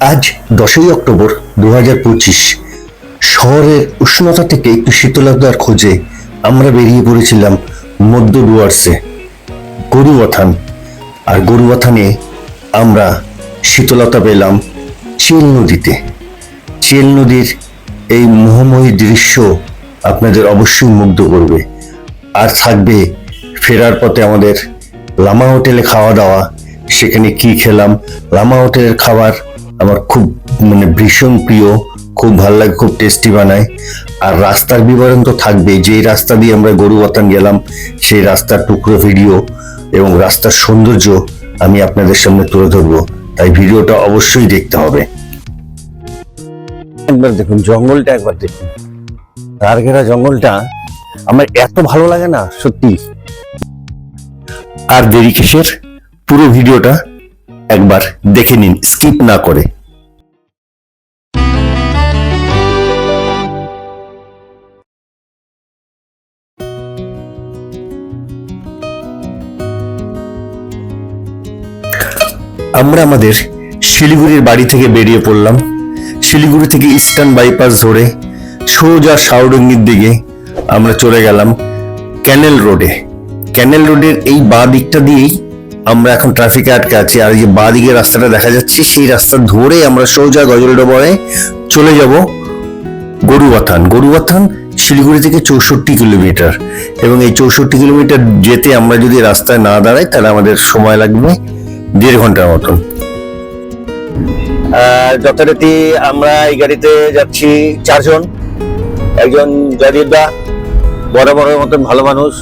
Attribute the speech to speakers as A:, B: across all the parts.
A: আজ দশই অক্টোবর দু হাজার পঁচিশ। শহরের উষ্ণতা থেকে একটু শীতলতার খোঁজে আমরা বেরিয়ে পড়েছিলাম মধ্য ডুয়ার্সে গরুবাথান আর গরুবাথানে আমরা শীতলতা পেলাম চেল নদীতে। চেল নদীর এই মোহময়ী দৃশ্য আপনাদের অবশ্যই মুগ্ধ করবে। আর থাকবে ফেরার পথে আমাদের লামা হোটেলে খাওয়া দাওয়া সেখানে কি খেলাম? লামা হোটেলের খাবার আমার খুব মানে ভীষণ প্রিয় খুব ভালো লাগে খুব টেস্টি বানায়। আর রাস্তার বিবরণ তো থাকবে যেই রাস্তা দিয়ে আমরা গরুবাতান গেলাম সেই রাস্তার টুকরো ভিডিও এবং রাস্তার সৌন্দর্য আমি আপনাদের সামনে তুলে ধরবো। তাই ভিডিওটা অবশ্যই দেখতে হবে। একবার দেখুন জঙ্গলটা একবার দেখুন। তার ঘেরা জঙ্গলটা আমার এত ভালো লাগে না সত্যি। আর দেরি কিসের? পুরো ভিডিওটা একবার দেখে নিন স্কিপ না করে। আমরা আমাদের শিলিগুড়ির বাড়ি থেকে বেরিয়ে পড়লাম। শিলিগুড়ি থেকে ইস্টার্ন বাইপাস ধরে সোজা শাওডঙ্গির দিকে আমরা চলে গেলাম ক্যানেল রোডে ক্যানেল রোডের এই বাঁ দিকটা দিয়েই আমরা এখন ট্রাফিকে আটকে আছি, আর যে বাঁ দিকে রাস্তাটা দেখা যাচ্ছে, সেই রাস্তা ধরে আমরা সোজা গজলডোবায় চলে যাব গরুবাথান গরুবাথান শিলিগুড়ি থেকে চৌষট্টি কিলোমিটার এবং এই চৌষট্টি কিলোমিটার যেতে আমরা যদি রাস্তায় না দাঁড়াই, তাহলে আমাদের সময় লাগবে দেড় ঘণ্টার মতন। যথারীতি আমরা এই গাড়িতে যাচ্ছি চারজন। একজন জয়দীপদা বড় বড় মতন ভালো মানুষ।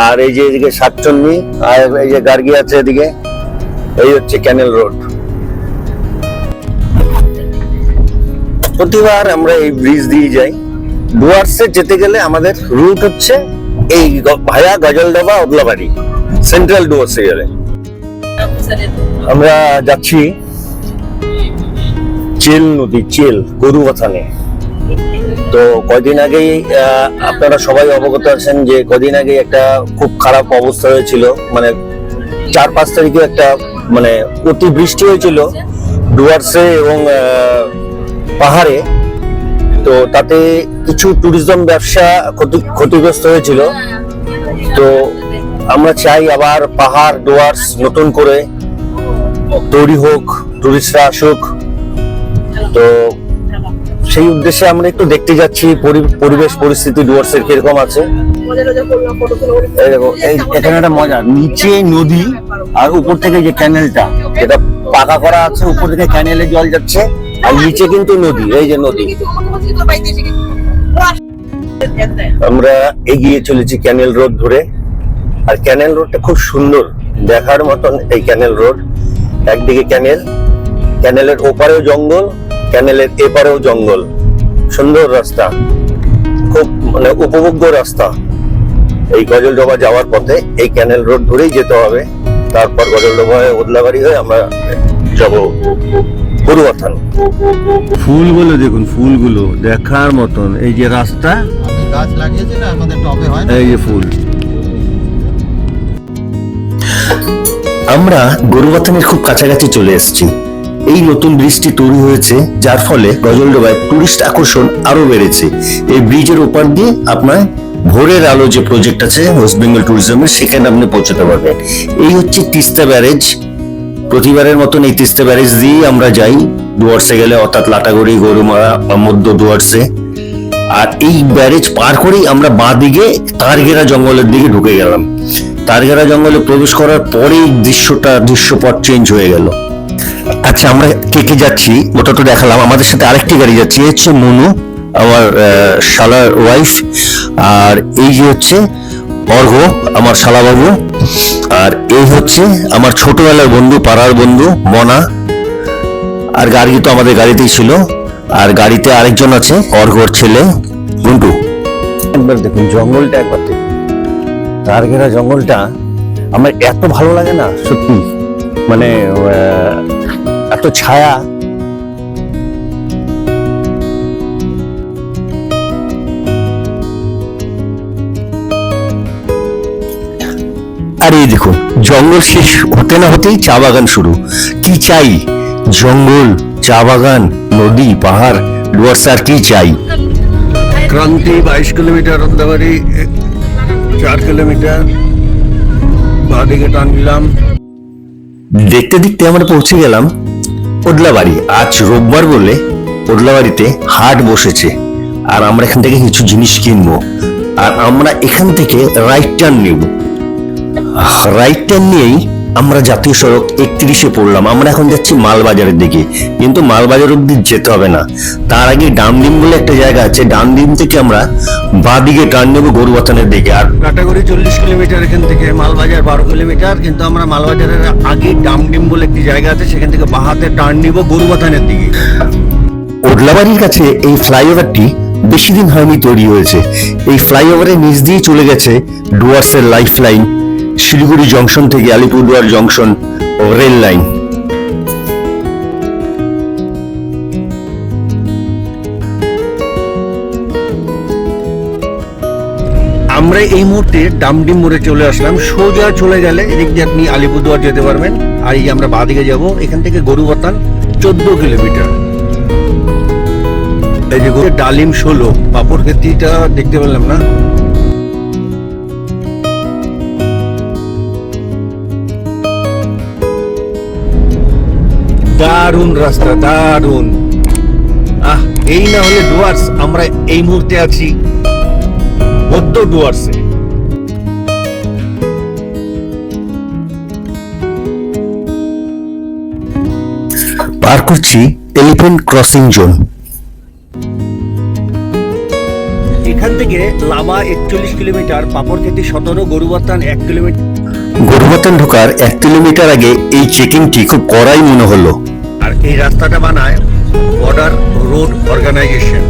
A: আর এই যে এদিকে সাতচন্নি, আর এই যে গার্গি আছে এদিকে, এই হচ্ছে ক্যানেল রোড। প্রতিবার আমরা এই ব্রিজ দিয়ে যাই। ডুয়ার্সে যেতে গেলে আমাদের রুট হচ্ছে এই ভায়া গজলডোবা ওদলাবাড়ি সেন্ট্রাল ডুয়ার্সে গেলে। আমরা যাচ্ছি চেল নদী, চেল, গরুবাথানে। তো কয়দিন আগেই আপনারা সবাই অবগত আছেন যে কদিন আগে একটা খুব খারাপ অবস্থা হয়েছিল। মানে চার পাঁচ তারিখে একটা মানে অতি বৃষ্টি হয়েছিল ডুয়ার্সে এবং পাহাড়ে। তো তাতে কিছু ট্যুরিজম ব্যবসা ক্ষতি, ক্ষতিগ্রস্ত হয়েছিল। তো আমরা চাই আবার পাহাড়, ডুয়ার্স নতুন করে তৈরি হোক, টুরিস্টরা আসুক। তো সেই উদ্দেশ্যে আমরা একটু দেখতে যাচ্ছি পরি- পরিবেশ পরিস্থিতি ডুয়ার্সের কীরকম আছে। এখানে একটা মজা, নিচে নদী আর উপর থেকে যে ক্যানেলটা এটা পাকা করা আছে, উপর থেকে ক্যানেলে জল যাচ্ছে, আর নিচে কিন্তু নদী, এই যে নদী। আমরা এগিয়ে চলেছি ক্যানেল রোড ধরে, আর ক্যানেল রোডটা খুব সুন্দর, দেখার মতন এই ক্যানেল রোড একদিকে ক্যানেল ক্যানেলের ওপারেও জঙ্গল ক্যানেলের এপারেও জঙ্গল। সুন্দর রাস্তা। খুব মানে উপভোগ্য রাস্তা। এই গজলডোবা যাওয়ার পথে এই ক্যানেল রোড ধরেই যেতে হবে। তারপর গজলডোবায় ওদলাবাড়ি হয়ে আমরা যাব গরুয়াথান
B: ফুলগুলো দেখুন ফুলগুলো দেখার মতন। এই যে রাস্তা
C: গাছ লাগিয়েছি না আমাদের টবে হয়
B: এই যে ফুল।
A: আমরা গরুবাথানের খুব কাছাকাছি চলে এসেছি। এই নতুন ব্রিজটি তৈরি হয়েছে, যার ফলে গজলডোবায় টুরিস্ট আকর্ষণ আরও বেড়েছে। এই ব্রিজের ওপার দিয়ে আপনার ভোরের আলো যে প্রজেক্ট আছে ওয়েস্ট বেঙ্গল ট্যুরিজমের সেখানে আপনি পৌঁছতে পারবেন। এই হচ্ছে তিস্তা ব্যারেজ। প্রতিবারের মতন এই তিস্তা ব্যারেজ দিয়েই আমরা যাই। ডুয়ার্সে গেলে অর্থাৎ লাটাগুড়ি, গরুমারা বা মধ্য ডুয়ার্সে আর এই ব্যারেজ পার করেই আমরা বাঁ দিকে তারঘেরা জঙ্গলের দিকে ঢুকে গেলাম। তারঘেরা জঙ্গলে প্রবেশ করার পরেই দৃশ্যটা, দৃশ্যপট চেঞ্জ হয়ে গেল। আচ্ছা আমরা কে কে যাচ্ছি? ওটা তো দেখালাম। আমাদের সাথে আরেকটি গাড়ি যাচ্ছে। এই হচ্ছে মনু, আমার শালার ওয়াইফ আর এই যে হচ্ছে অর্ঘ, আমার শালাবাবু। আর এই হচ্ছে আমার ছোটবেলার বন্ধু, পাড়ার বন্ধু, মনা। আর গাড়ি তো আমাদের গাড়িতেই ছিল। আর গাড়িতে আরেকজন আছে, অর্ঘর ছেলে, গুন্টু। একবার দেখুন, জঙ্গলটা একবার দেখুন। তার ঘেরা জঙ্গলটা আমার এত ভালো লাগে না, সত্যি। মানে এত ছায়া। আর এই দেখুন জঙ্গল শেষ হতে না হতেই চা বাগান শুরু। কি চাই? জঙ্গল চা বাগান নদী পাহাড় ডুয়ার্স আর কি চাই?
B: ক্রান্তি বাইশ কিলোমিটার রন্দাবাড়ি চার কিলোমিটার বাদিকে টান নিলাম
A: দেখতে দেখতে আমরা পৌঁছে গেলাম। ওদলাবাড়ি আজ রোববার বলে ওদলাবাড়িতে হাট বসেছে। আর আমরা এখান থেকে কিছু জিনিস কিনবো। আর আমরা এখান থেকে রাইট টার্ন নেব। রাইট টার্ন নিয়েই আমরা জাতীয় সড়ক একত্রিশে পড়লাম আমরা এখন যাচ্ছি মালবাজারের দিকে। কিন্তু মালবাজার অব্দি যেতে হবে না। তার আগে ডামডিম বলে একটা জায়গা আছে ডামডিম থেকে আমরা বাঁ দিকে টার্ন নেব গরুবাথানের দিকে। আর
B: কাটাগড়ি চল্লিশ কিলোমিটার এখান থেকে মালবাজার বারো কিলোমিটার কিন্তু আমরা মালবাজারের আগে ডামডিম বলে একটি জায়গা আছে সেখান থেকে বাহাতে টার্ন নিব গরুবাথানের দিকে।
A: ওডলাবাড়ির কাছে এই ফ্লাইওভারটি বেশি দিন হয়নি তৈরি হয়েছে। এই ফ্লাইওভারের নিচ দিয়ে চলে গেছে ডুয়ার্সের লাইফ লাইন শিলিগুড়ি জংশন থেকে আলিপুরদুয়ার জংশন রেল লাইন।
B: আমরা এই মুহূর্তে ডামডিম মোড়ে চলে আসলাম। সোজা চলে গেলে এদিক দিয়ে আপনি আলিপুরদুয়ার যেতে পারবেন। আর এই আমরা বাদিকে যাব, এখান থেকে গরুবাতান চোদ্দ কিলোমিটার। এই যে গরু- ডালিম ষোলো, পাপড় খেতিটা দেখতে পেলাম না। দারুণ রাস্তা দারুণ। আহ এই না হলে ডুয়ার্স আমরা এই মুহূর্তে আছি বদ্ধ ডুয়ার্সে।
A: পার করছি এলিফেন্ট ক্রসিং জোন।
B: এখান থেকে লাভা একচল্লিশ কিলোমিটার পাপড়খেতি সতেরো গরুবাতান এক কিলোমিটার।
A: গরুবাতান ঢোকার এক কিলোমিটার আগে এই চেকিংটি খুব কড়াই মনে হলো।
B: এই রাস্তাটা বানায় বর্ডার রোড অর্গানাইজেশন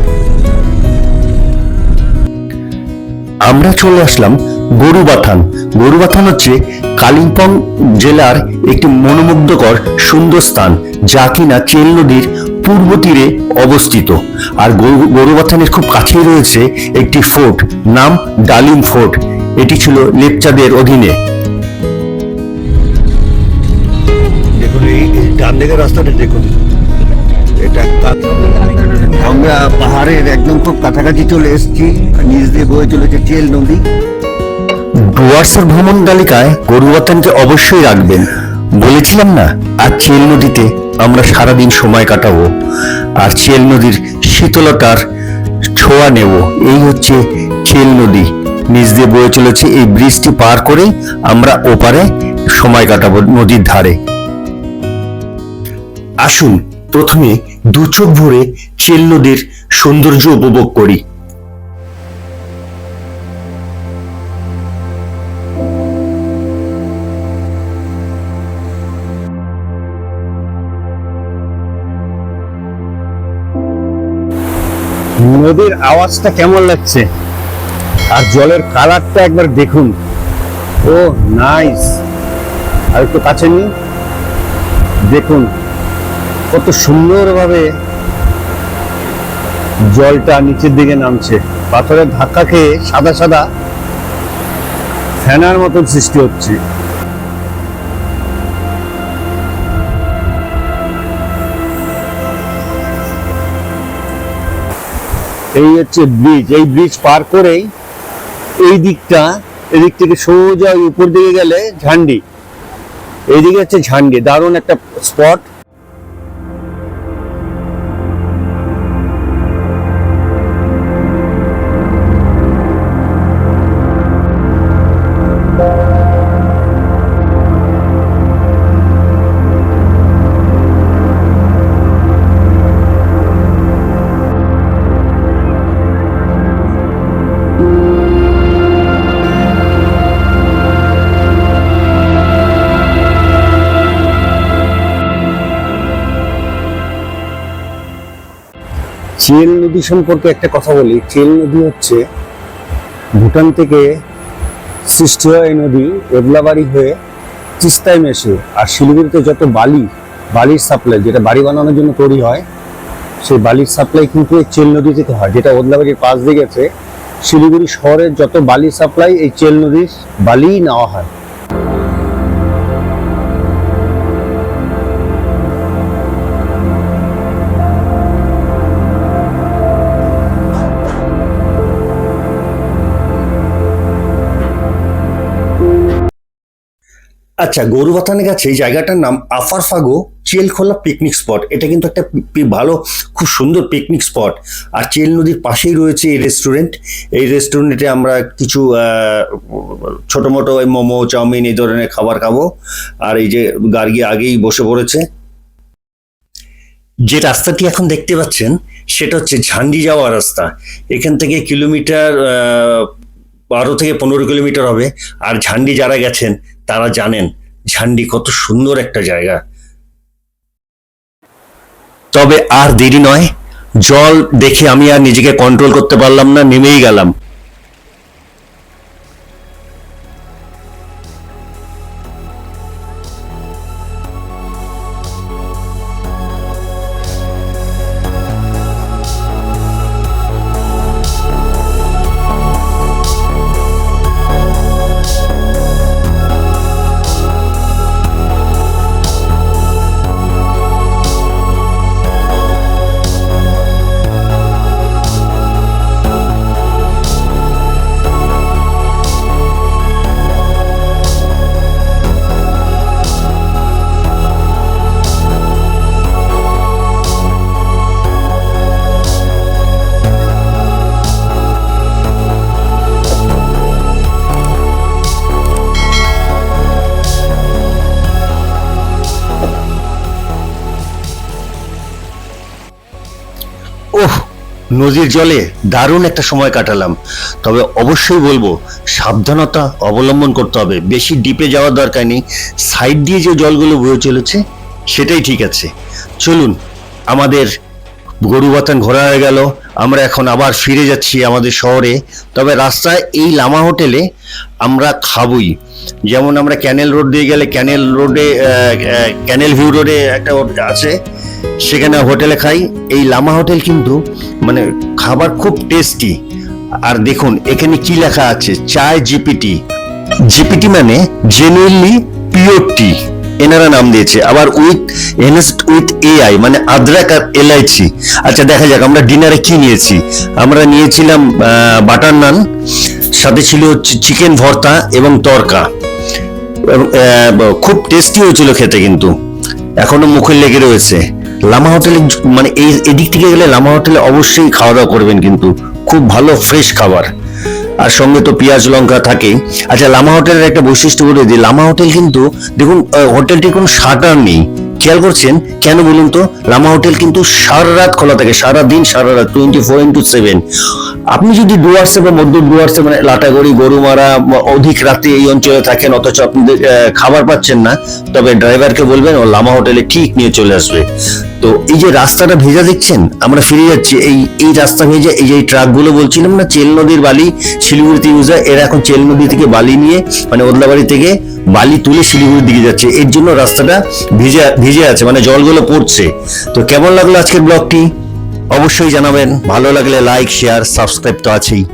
A: আমরা চলে আসলাম গরুবাথান। গরুবাথান হচ্ছে কালিম্পং জেলার একটি মনোমুগ্ধকর সুন্দর স্থান, যা কিনা চেল নদীর পূর্ব তীরে অবস্থিত। আর গরু- গরুবাথানের খুব কাছেই রয়েছে একটি ফোর্ট, নাম ডালিম ফোর্ট। এটি ছিল লেপচাদের অধীনে।
B: ডান দিকের রাস্তাটা দেখুন। এটা আমরা পাহাড়ের একদম খুব কাছাকাছি চলে এসেছি। নিচ দিয়ে বয়ে চলেছে চেল নদী।
A: ডুয়ার্সের ভ্রমণ তালিকায় গরুবাথানকে অবশ্যই রাখবেন। বলেছিলাম না, আর চেল নদীতে আমরা সারাদিন সময় কাটাবো। আর চেল নদীর শীতলতার ছোঁয়া নেব। এই হচ্ছে চেল নদী। নিচ দিয়ে বয়ে চলেছে এই ব্রিজটি পার করেই আমরা ওপারে সময় কাটাবো নদীর ধারে। আসুন প্রথমে দু চোখ ভরে চেল নদীর সৌন্দর্য উপভোগ করি।
B: নদীর আওয়াজটা কেমন লাগছে? আর জলের কালারটা একবার দেখুন। ও নাইস আর একটু কাছে নি দেখুন। কত সুন্দরভাবে জলটা নিচের দিকে নামছে। পাথরের ধাক্কা খেয়ে সাদা সাদা ফ্যানার মতন সৃষ্টি হচ্ছে। এই হচ্ছে ব্রিজ। এই ব্রিজ পার করেই এই দিকটা, এদিক থেকে সোজা উপর দিকে গেলে ঝান্ডি। এইদিকে হচ্ছে ঝান্ডি। দারুণ একটা স্পট। চেল নদী সম্পর্কে একটা কথা বলি। চেল নদী হচ্ছে ভুটান থেকে সৃষ্টি হয় এই নদী, এবলাবাড়ি হয়ে তিস্তায় মেশে। আর শিলিগুড়িতে যত বালি, বালির সাপ্লাই যেটা বাড়ি বানানোর জন্য তৈরি হয়, সেই বালির সাপ্লাই কিন্তু এই চেল নদী থেকে হয়, যেটা ওদলাবাড়ির পাশ দিয়ে গেছে। শিলিগুড়ি শহরের যত বালির সাপ্লাই এই চেল নদীর বালিই নেওয়া হয়।
A: আচ্ছা গরুবাথানের কাছে এই জায়গাটার নাম আফারফাগো চেলখোলা পিকনিক স্পট এটা কিন্তু একটা ভালো, খুব সুন্দর পিকনিক স্পট আর চেল নদীর পাশেই রয়েছে এই রেস্টুরেন্ট এই রেস্টুরেন্টে আমরা কিছু ছোট মোটো মোমো, চাউমিন এই ধরনের খাবার খাব। আর এই যে গার্গি আগেই বসে পড়েছে। যে রাস্তাটি এখন দেখতে পাচ্ছেন, সেটা হচ্ছে ঝান্ডি যাওয়া রাস্তা। এখান থেকে কিলোমিটার বারো থেকে পনেরো কিলোমিটার হবে। আর ঝান্ডি যারা গেছেন, তারা জানেন। ঝান্ডি কত সুন্দর একটা জায়গা। তবে আর দেরি নয়, জল দেখে আমি আর নিজেকে কন্ট্রোল করতে পারলাম না, নেমেই গেলাম। নদীর জলে দারুণ একটা সময় কাটালাম। তবে অবশ্যই বলব, সাবধানতা অবলম্বন করতে হবে। বেশি ডিপে যাওয়ার দরকার নেই। সাইড দিয়ে যে জলগুলো বয়ে চলেছে, সেটাই ঠিক আছে। চলুন, আমাদের গরুবাতান ঘোরা হয়ে গেল। আমরা এখন আবার ফিরে যাচ্ছি আমাদের শহরে। তবে রাস্তায় এই লামা হোটেলে আমরা খাবই। যেমন আমরা ক্যানেল রোড দিয়ে গেলে ক্যানেল রোডে ক্যানেল ভিউ রোডে একটা আছে, সেখানে হোটেলে খাই। এই লামা হোটেল কিন্তু মানে খাবার খুব টেস্টি। আর দেখুন, এখানে কি লেখা আছে? চায় জিপিটি। জিপিটি মানে জেনুইনলি পিওর টি এনারা নাম দিয়েছে। আবার উইথ এনএসড উইথ এআই মানে আদ্রাক আর এলাইচি আচ্ছা দেখা যাক, আমরা ডিনারে কি নিয়েছি? আমরা নিয়েছিলাম বাটার নান সাথে ছিল চিকেন ভর্তা এবং তরকা। খুব টেস্টি হয়েছিল খেতে কিন্তু। এখনও মুখে লেগে রয়েছে। লামা হোটেলে মানে এই, এদিক থেকে গেলে লামা হোটেলে অবশ্যই খাওয়া দাওয়া করবেন কিন্তু। খুব ভালো ফ্রেশ খাবার। আর সঙ্গে তো পেঁয়াজ, লঙ্কা থাকেই। আচ্ছা লামা হোটেলের একটা বৈশিষ্ট্য বলে দিই। লামা হোটেল কিন্তু, দেখুন হোটেলটির কোনো শাটার নেই। খেয়াল করছেন? কেন বলুন তো? লামা হোটেল কিন্তু সারা রাত খোলা থাকে, সারা দিন, সারা রাত টোয়েন্টি ফোর ইন্টু সেভেন আপনি যদি ডুয়ার্সে বা মধ্য ডুয়ার্সে মানে লাটাগড়ি, গরুমারা অধিক রাতে এই অঞ্চলে থাকেন, অথচ আপনি খাবার পাচ্ছেন না, তবে ড্রাইভারকে বলবেন, ও লামা হোটেলে ঠিক নিয়ে চলে আসবে। তো এই যে রাস্তাটা ভেজা দেখছেন? আমরা ফিরে যাচ্ছি। এই এই রাস্তা ভেজা, এই যে ট্রাকগুলো বলছিলাম না চেল নদীর বালি শিলিগুড়িতে ইউজ হয় এরা এখন চেল নদী থেকে বালি নিয়ে মানে ওদলাবাড়ি থেকে বালি তুলে শিলিগুড়ির দিকে যাচ্ছে। এর জন্য রাস্তাটা ভিজে ভিজে আছে মানে জলগুলো পড়ছে। তো কেমন লাগল আজকের ব্লগটি? অবশ্যই জানাবেন। ভালো লাগলে লাইক, শেয়ার, সাবস্ক্রাইব তো আছেই।